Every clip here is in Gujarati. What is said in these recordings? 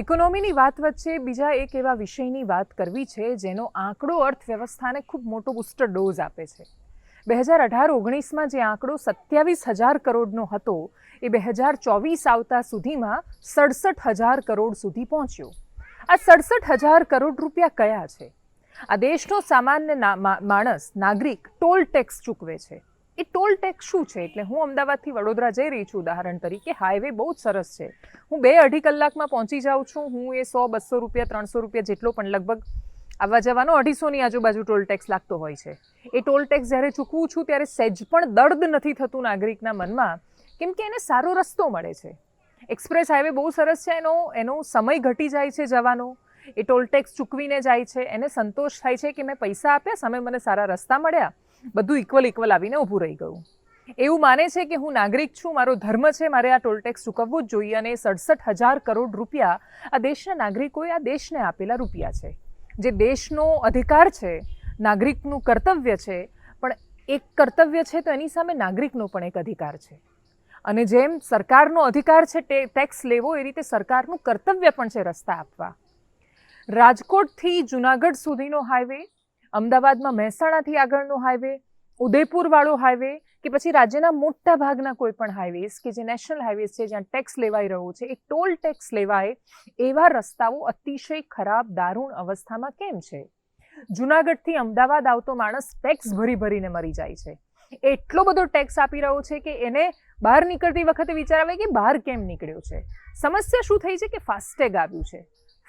ઇકોનોમીની વાત વચ્ચે બીજા એક એવા વિષયની વાત કરવી છે, જેનો આંકડો અર્થવ્યવસ્થાને ખૂબ મોટો બુસ્ટર ડોઝ આપે છે. બે હજાર અઢાર ઓગણીસમાં જે આંકડો સત્યાવીસ હજાર કરોડનો હતો, એ બે હજાર ચોવીસ આવતા સુધીમાં સડસઠ હજાર કરોડ સુધી પહોંચ્યો. આ સડસઠ હજાર કરોડ રૂપિયા કયા છે? આ દેશનો સામાન્ય માણસ, નાગરિક, ટોલ ટેક્સ ચૂકવે છે. એ ટોલ ટેક્સ શું છે? એટલે હું અમદાવાદથી વડોદરા જઈ રહી છું, ઉદાહરણ તરીકે. હાઈવે બહુ જ સરસ છે. હું બે અઢી કલાકમાં પહોંચી જાઉં છું. હું એ સો, બસો રૂપિયા, ત્રણસો રૂપિયા જેટલો પણ લગભગ આવવા જવાનો અઢીસોની આજુબાજુ ટોલ ટેક્સ લાગતો હોય છે. એ ટોલ ટેક્સ જ્યારે ચૂકવું છું, ત્યારે સહેજ પણ દર્દ નથી થતું નાગરિકના મનમાં, કેમ કે એને સારો રસ્તો મળે છે. એક્સપ્રેસ હાઈવે બહુ સરસ છે. એનો એનો સમય ઘટી જાય છે જવાનો. એ ટોલ ટેક્સ ચૂકવીને જાય છે. એને સંતોષ થાય છે કે મેં પૈસા આપ્યા, સામે મને સારા રસ્તા મળ્યા. બધું ઇક્વલ ઇક્વલ આવીને ઊભું રહી ગયું. એવું માને છે કે હું નાગરિક છું, મારો ધર્મ છે, મારે આ ટોલટેક્સ ચૂકવવું જ જોઈએ અને સડસઠ હજાર કરોડ રૂપિયા આ દેશના નાગરિકોએ આ દેશને આપેલા રૂપિયા છે. જે દેશનો અધિકાર છે, નાગરિકનું કર્તવ્ય છે, પણ એક કર્તવ્ય છે તો એની સામે નાગરિકનો પણ એક અધિકાર છે. અને જેમ સરકારનો અધિકાર છે ટેક્સ લેવો, એ રીતે સરકારનું કર્તવ્ય પણ છે રસ્તા આપવા. રાજકોટથી જુનાગઢ સુધીનો હાઈવે અમદાવાદમાં મહેસાણાથી આગળનો હાઈવે ઉદયપુરવાળો હાઈવે કે પછી રાજ્યના મોટા ભાગના કોઈ પણ હાઈવેઝ કે જે નેશનલ હાઈવેઝ છે જ્યાં ટેક્સ લેવાઈ રહ્યો છે, એ ટોલ ટેક્સ લેવાય એવા રસ્તાઓ અતિશય ખરાબ, દારૂણ અવસ્થામાં કેમ છે? જુનાગઢથી અમદાવાદ આવતો માણસ ટેક્સ ભરી ભરીને મરી જાય છે. એટલો બધો ટેક્સ આપી રહ્યો છે કે એને બહાર નીકળતી વખતે વિચાર આવે કે બહાર કેમ નીકળ્યો છે? સમસ્યા શું થઈ છે કે ફાસ્ટેગ આવ્યું છે?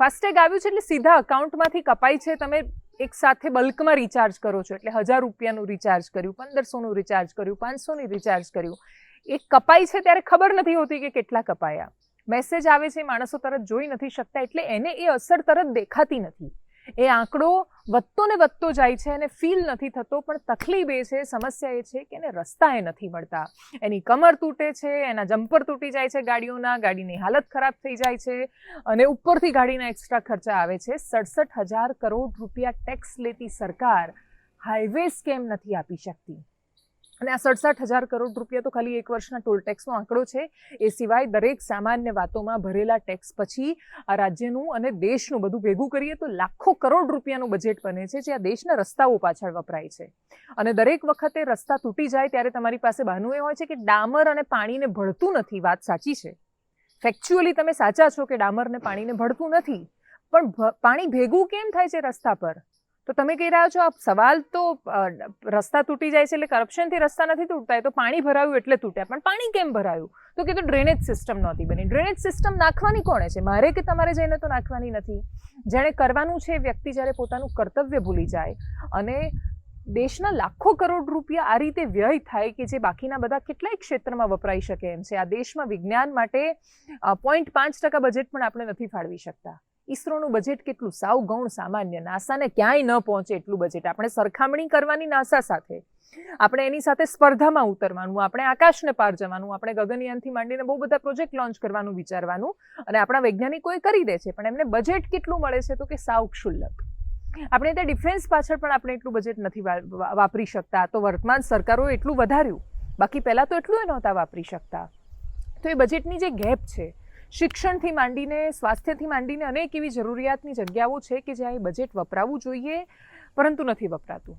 ફાસ્ટેગ આવ્યું છે એટલે સીધા અકાઉન્ટમાંથી કપાય છે, તમે એક સાથે બલ્કમાં રિચાર્જ કરો છો એટલે હજાર રૂપિયાનું રિચાર્જ કર્યું, પંદરસોનું રિચાર્જ કર્યું, પાંચસોનું રિચાર્જ કર્યું. એ કપાય છે ત્યારે ખબર નથી હોતી કે કેટલા કપાયા. મેસેજ આવે છે, માણસો તરત જોઈ નથી શકતા એટલે એને એ અસર તરત દેખાતી નથી. એ આંકડો વધતો ને વધતો જાય છે અને ફીલ નથી થતો, પણ તકલીફ એ છે, સમસ્યા એ છે કે એને રસ્તા એ નથી મળતા. એની કમર તૂટે છે, એના જમ્પર તૂટી જાય છે ગાડીઓના, ગાડીની હાલત ખરાબ થઈ જાય છે અને ઉપરથી ગાડીના એક્સ્ટ્રા ખર્ચા આવે છે. સડસઠ હજાર કરોડ રૂપિયા ટેક્સ લેતી સરકાર હાઈવેઝ કેમ નથી આપી શકતી? અને આ સડસઠ હજાર કરોડ રૂપિયા તો ખાલી એક વર્ષના ટોલ ટેક્સનો આંકડો છે. એ સિવાય દરેક સામાન્ય વાતોમાં ભરેલા ટેક્સ પછી આ રાજ્યનું અને દેશનું બધું ભેગું કરીએ તો લાખો કરોડ રૂપિયાનું બજેટ બને છે જે આ દેશના રસ્તાઓ પાછળ વપરાય છે. અને દરેક વખતે રસ્તા તૂટી જાય ત્યારે તમારી પાસે બહાનું એ હોય છે કે ડામર અને પાણીને ભળતું નથી. વાત સાચી છે. ફેક્ચ્યુઅલી તમે સાચા છો કે ડામરને પાણીને ભળતું નથી. પણ પાણી ભેગું કેમ થાય છે રસ્તા પર? તો તમે કહી રહ્યા છો આ સવાલ તો રસ્તા તૂટી જાય છે એટલે કરપ્શનથી રસ્તા નથી તૂટતા, એ તો પાણી ભરાયું એટલે તૂટ્યા, પણ પાણી કેમ ભરાયું? તો કે તો ડ્રેનેજ સિસ્ટમ નહોતી બની. ડ્રેનેજ સિસ્ટમ નાખવાની કોણે છે? મારે કે તમારે જઈને તો નાખવાની નથી? જેણે કરવાનું છે વ્યક્તિ જ્યારે પોતાનું કર્તવ્ય ભૂલી જાય અને દેશના લાખો કરોડ રૂપિયા આ રીતે વ્યય થાય કે જે બાકીના બધા કેટલાય ક્ષેત્રમાં વપરાઈ શકે એમ છે. આ દેશમાં વિજ્ઞાન માટે પોઈન્ટ પાંચ ટકા બજેટ પણ આપણે નથી ફાળવી શકતા. ઈસરોનું બજેટ કેટલું સાવ ગૌણ સામાન્ય. નાસાને ક્યાંય ન પહોંચે એટલું બજેટ આપણે સરખામણી કરવાની નાસા સાથે. આપણે એની સાથે સ્પર્ધામાં ઉતરવાનું, આપણે આકાશને પાર જવાનું, આપણે ગગનયાનથી માંડીને બહુ બધા પ્રોજેક્ટ લોન્ચ કરવાનું વિચારવાનું અને આપણા વૈજ્ઞાનિકોએ કરી દે છે. પણ એમને બજેટ કેટલું મળે છે તો કે સાવ ક્ષુલ્લક. આપણે ત્યાં ડિફેન્સ પાછળ પણ આપણે એટલું બજેટ નથી વાપરી શકતા. તો વર્તમાન સરકારો એટલું વધાર્યું. બાકી પહેલાં તો એટલું એ નહોતા વાપરી શકતા. તો એ બજેટની જે ગેપ છે, શિક્ષણથી માંડીને, સ્વાસ્થ્યથી માંડીને અનેક એવી જરૂરિયાતની જગ્યાઓ છે કે જ્યાં એ બજેટ વપરાવું જોઈએ, પરંતુ નથી વપરાતું.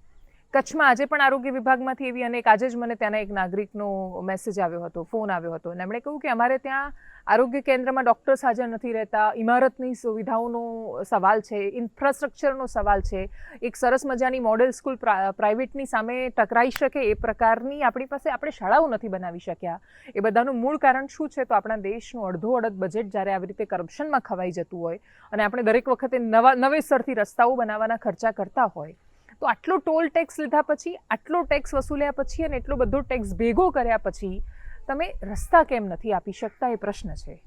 કચ્છમાં આજે પણ આરોગ્ય વિભાગમાંથી એવી અનેક, આજે જ મને ત્યાંના એક નાગરિકનો મેસેજ આવ્યો હતો ફોન આવ્યો હતો. અને એમણે કહ્યું કે અમારે ત્યાં આરોગ્ય કેન્દ્રમાં ડૉક્ટર્સ હાજર નથી રહેતા. ઇમારતની સુવિધાઓનો સવાલ છે ઇન્ફ્રાસ્ટ્રક્ચરનો સવાલ છે. એક સરસ મજાની મોડેલ સ્કૂલ પ્રા- પ્રાઇવેટની સામે ટકરાઈ શકે એ પ્રકારની આપણી પાસે આપણે શાળાઓ નથી બનાવી શક્યા. એ બધાનું મૂળ કારણ શું છે? તો આપણા દેશનું અડધો અડધ બજેટ જ્યારે આવી રીતે કરપ્શનમાં ખવાઈ જતું હોય અને આપણે દરેક વખતે નવા, નવેસરથી રસ્તાઓ બનાવવાના ખર્ચા કરતા હોય તો આટલો ટોલ ટેક્સ લીધા પછી, આટલો ટેક્સ વસૂલ્યા પછી અને એટલો બધો ટેક્સ ભેગો કર્યા પછી તમે રસ્તા કેમ નથી આપી શકતા એ પ્રશ્ન છે.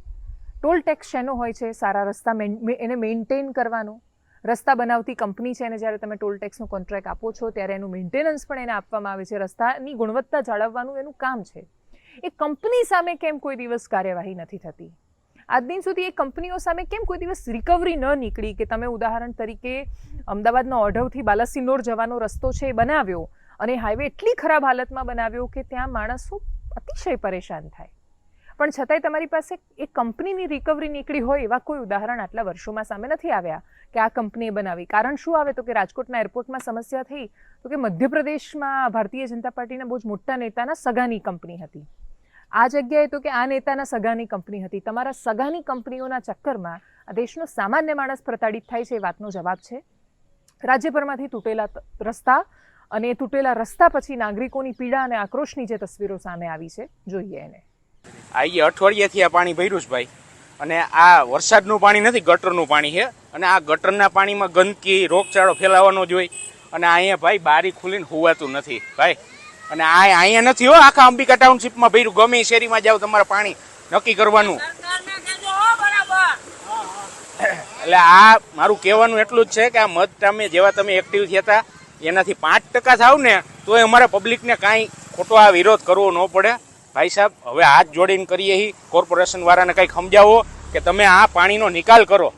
ટોલ ટેક્સ શેનો હોય છે? સારા રસ્તા એને મેન્ટેન કરવાનો. રસ્તા બનાવતી કંપની છે એને જ્યારે તમે ટોલ ટેક્સનો કોન્ટ્રાક્ટ આપો છો ત્યારે એનું મેન્ટેનન્સ પણ એને આપવામાં આવે છે. રસ્તાની ગુણવત્તા જાળવવાનું એનું કામ છે. એ કંપની સામે કેમ કોઈ દિવસ કાર્યવાહી નથી થતી? આજ દિન સુધી એ કંપનીઓ સામે કેમ કોઈ દિવસ રિકવરી ન નીકળી કે તમે ઉદાહરણ તરીકે અમદાવાદનો ઓઢવથી બાલાસિનોર જવાનો રસ્તો છે એ બનાવ્યો અને હાઈવે એટલી ખરાબ હાલતમાં બનાવ્યો કે ત્યાં માણસો અતિશય પરેશાન થાય. પણ છતાંય તમારી પાસે એક કંપનીની રિકવરી નીકળી હોય એવા કોઈ ઉદાહરણ આટલા વર્ષોમાં સામે નથી આવ્યા કે આ કંપનીએ બનાવી. કારણ શું આવે તો કે રાજકોટના એરપોર્ટમાં સમસ્યા થઈ તો કે મધ્યપ્રદેશમાં ભારતીય જનતા પાર્ટીના બહુ જ મોટા નેતાના સગાની કંપની હતી. આ જગ્યાએ તો કે આ નેતાના સગાની કંપની હતી. તમારા સગાની કંપનીઓના ચક્કરમાં આ દેશનો સામાન્ય માણસ પ્રતાડિત થાય છે એ વાતનો જવાબ છે. રાજ્યભરમાંથી તૂટેલા રસ્તા અને એ તૂટેલા રસ્તા પછી નાગરિકોની પીડા અને આક્રોશની જે તસવીરો સામે આવી છે, જોઈએ એને. આ અઠવાડિયાથી આ પાણી ભર્યું ભાઈ. અને આ વરસાદનું પાણી નથી, ગટરનું પાણી છે. અને આ ગટરના પાણીમાં ગંદકી, રોગચાળો ફેલાવાનો જ હોય. અને અહીંયા ભાઈ બારી ખુલીને હોવાતું નથી. ભાઈ અને આ અહીંયા નથી હો આખા અંબિકા ટાઉનશીપમાં ભર્યું. ગમે શેરીમાં જાવ તમારે પાણી નક્કી કરવાનું. એટલે આ મારું કહેવાનું એટલું જ છે કે આ મત ટામે જેવા તમે એક્ટિવ થયા હતા એનાથી પાંચ ટકા થાવ ને તોય અમારે પબ્લિકને કાંઈ ખોટો આ વિરોધ કરવો ન પડે. ભાઈ સાહેબ હવે હાથ જોડીને કરીએ કોર્પોરેશન વાળાને કંઈક સમજાવો કે તમે આ પાણીનો નિકાલ કરો.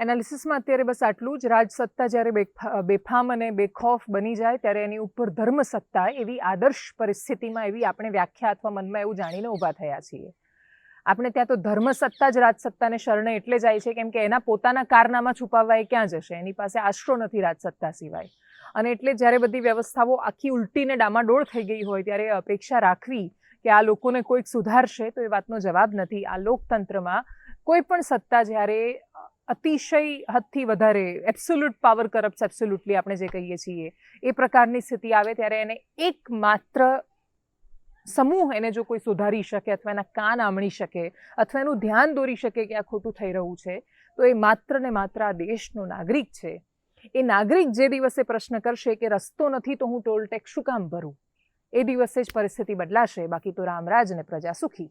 એનાલિસિસમાં અત્યારે બસ આટલું જ. રાજસત્તા જ્યારે બેફા- બેફામ અને બેખોફ બની જાય ત્યારે એની ઉપર ધર્મ સત્તા એવી આદર્શ પરિસ્થિતિમાં એવી આપણે વ્યાખ્યા અથવા મનમાં એવું જાણીને ઊભા થયા છીએ. આપણે ત્યાં તો ધર્મસત્તા જ રાજસત્તાને શરણે એટલે જાય છે, કેમ કે એના પોતાના કારનામાં છુપાવવા એ ક્યાં જશે? એની પાસે આશરો નથી રાજસત્તા સિવાય. અને એટલે જ્યારે બધી વ્યવસ્થાઓ આખી ઉલટીને ડામાડોળ થઈ ગઈ હોય, ત્યારે અપેક્ષા રાખવી કે આ લોકોને કોઈક સુધારશે, તો એ વાતનો જવાબ નથી. આ લોકતંત્રમાં કોઈ પણ સત્તા જ્યારે અતિશય હદથી વધારે એબ્સોલ્યુટ પાવર કરપ્ટ એબ્સોલ્યુટલી આપણે જે કહીએ છીએ, એ પ્રકારની સ્થિતિ આવે ત્યારે એને એકમાત્ર સમૂહ એને જો કોઈ સુધારી શકે અથવા એના કાન આમણી શકે અથવા એનું ધ્યાન દોરી શકે કે આ ખોટું થઈ રહ્યું છે, તો એ માત્ર ને માત્ર આ દેશનો નાગરિક છે. એ નાગરિક જે દિવસે પ્રશ્ન કરશે કે રસ્તો નથી તો હું ટોલ ટેક્સ શું કામ ભરું? એ દિવસે જ પરિસ્થિતિ બદલાશે, બાકી તો રામરાજ અને પ્રજા સુખી.